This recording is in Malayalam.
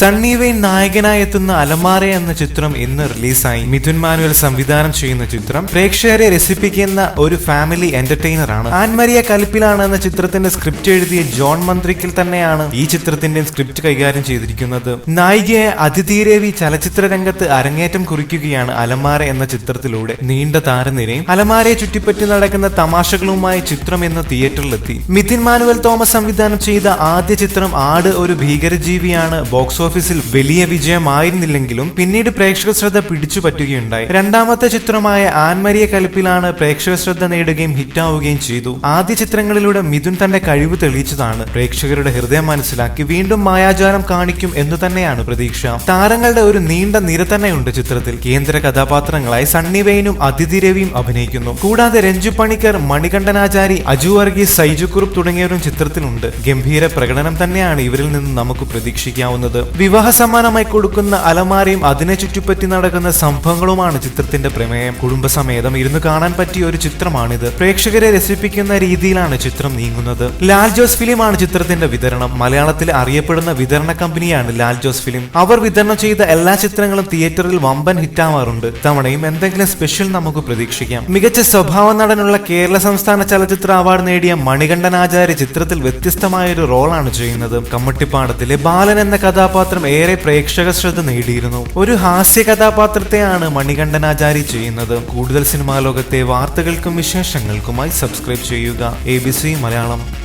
സണ്ണി വെയിൻ നായകനായി എത്തുന്ന അലമാര എന്ന ചിത്രം ഇന്ന് റിലീസായി. മിഥുൻ മാനുവൽ സംവിധാനം ചെയ്യുന്ന ചിത്രം. പ്രേക്ഷകരെ രസിപ്പിക്കുന്ന ഒരു ഫാമിലി എന്റർടൈനർ ആണ് ആൻമരിയ കലിപ്പിലാണ് എന്ന ചിത്രത്തിന്റെ സ്ക്രിപ്റ്റ് എഴുതിയ ജോൺ മന്ത്രിക്കിൽ തന്നെയാണ് ഈ ചിത്രത്തിന്റെ സ്ക്രിപ്റ്റ് കൈകാര്യം ചെയ്തിരിക്കുന്നത്. നായികയെ അതിതീരേവി ചലച്ചിത്ര രംഗത്ത് അരങ്ങേറ്റം കുറിക്കുകയാണ് അലമാര എന്ന ചിത്രത്തിലൂടെ. നീണ്ട താരനിരയും അലമാരയെ ചുറ്റിപ്പറ്റി നടക്കുന്ന തമാശകളുമായി ചിത്രം എന്ന തിയേറ്ററിലെത്തി. മിഥുൻ മാനുവൽ തോമസ് സംവിധാനം ചെയ്ത ആദ്യ ചിത്രം ആട് ഒരു ഭീകരജീവിയാണ് ബോക്സ് ഓഫീസിൽ വലിയ വിജയമായിരുന്നില്ലെങ്കിലും പിന്നീട് പ്രേക്ഷക ശ്രദ്ധ പിടിച്ചു പറ്റുകയുണ്ടായി. രണ്ടാമത്തെ ചിത്രമായ ആൻമരിയ കലിപ്പിലാണ് പ്രേക്ഷക ശ്രദ്ധ നേടുകയും ഹിറ്റാവുകയും ചെയ്തു. ആദ്യ ചിത്രങ്ങളിലൂടെ മിഥുൻ തന്റെ കഴിവ് തെളിയിച്ചതാണ്. പ്രേക്ഷകരുടെ ഹൃദയം മനസ്സിലാക്കി വീണ്ടും മായാജാലം കാണിക്കും എന്ന് തന്നെയാണ് പ്രതീക്ഷ. താരങ്ങളുടെ ഒരു നീണ്ട നിര തന്നെയുണ്ട് ചിത്രത്തിൽ. കേന്ദ്ര കഥാപാത്രങ്ങളായി സണ്ണി വെയിനും അതിഥി രവിയും അഭിനയിക്കുന്നു. കൂടാതെ രഞ്ജു പണിക്കർ മണികണ്ഠനാചാരി അജു വർഗീസ് സൈജു കുറുപ്പ് തുടങ്ങിയവരും ചിത്രത്തിലുണ്ട്. ഗംഭീര പ്രകടനം തന്നെയാണ് ഇവരിൽ നിന്ന് നമുക്ക് പ്രതീക്ഷിക്കാവുന്നത്. വിവാഹ സമ്മാനമായി കൊടുക്കുന്ന അലമാരയും അതിനെ ചുറ്റിപ്പറ്റി നടക്കുന്ന സംഭവങ്ങളുമാണ് ചിത്രത്തിന്റെ പ്രമേയം. കുടുംബസമേതം ഇരുന്ന് കാണാൻ പറ്റിയ ഒരു ചിത്രമാണിത്. പ്രേക്ഷകരെ രസിപ്പിക്കുന്ന രീതിയിലാണ് ചിത്രം നീങ്ങുന്നത്. ലാൽ ജോസ് ഫിലിമാണ് ചിത്രത്തിന്റെ വിതരണം. മലയാളത്തിൽ അറിയപ്പെടുന്ന വിതരണ കമ്പനിയാണ് ലാൽ ജോസ് ഫിലിം. അവർ വിതരണം ചെയ്ത എല്ലാ ചിത്രങ്ങളും തിയേറ്ററിൽ വമ്പൻ ഹിറ്റാവാറുണ്ട്. തവണയും എന്തെങ്കിലും സ്പെഷ്യൽ നമുക്ക് പ്രതീക്ഷിക്കാം. മികച്ച സ്വഭാവ നടനുള്ള കേരള സംസ്ഥാന ചലച്ചിത്ര അവാർഡ് നേടിയ മണികണ്ഠൻ ആചാര്യ ചിത്രത്തിൽ വ്യത്യസ്തമായ ഒരു റോളാണ് ചെയ്യുന്നത്. കമ്മട്ടിപ്പാടത്തിലെ ബാലൻ എന്ന കഥാപാത്രം ഏറെ പ്രേക്ഷക ശ്രദ്ധ നേടിയിരുന്നു. ഒരു ഹാസ്യ കഥാപാത്രത്തെയാണ് മണികണ്ഠനാചാരി ചെയ്യുന്നത്. കൂടുതൽ സിനിമാ ലോകത്തെ വാർത്തകൾക്കും വിശേഷങ്ങൾക്കുമായി സബ്സ്ക്രൈബ് ചെയ്യുക. A B C Malayalam.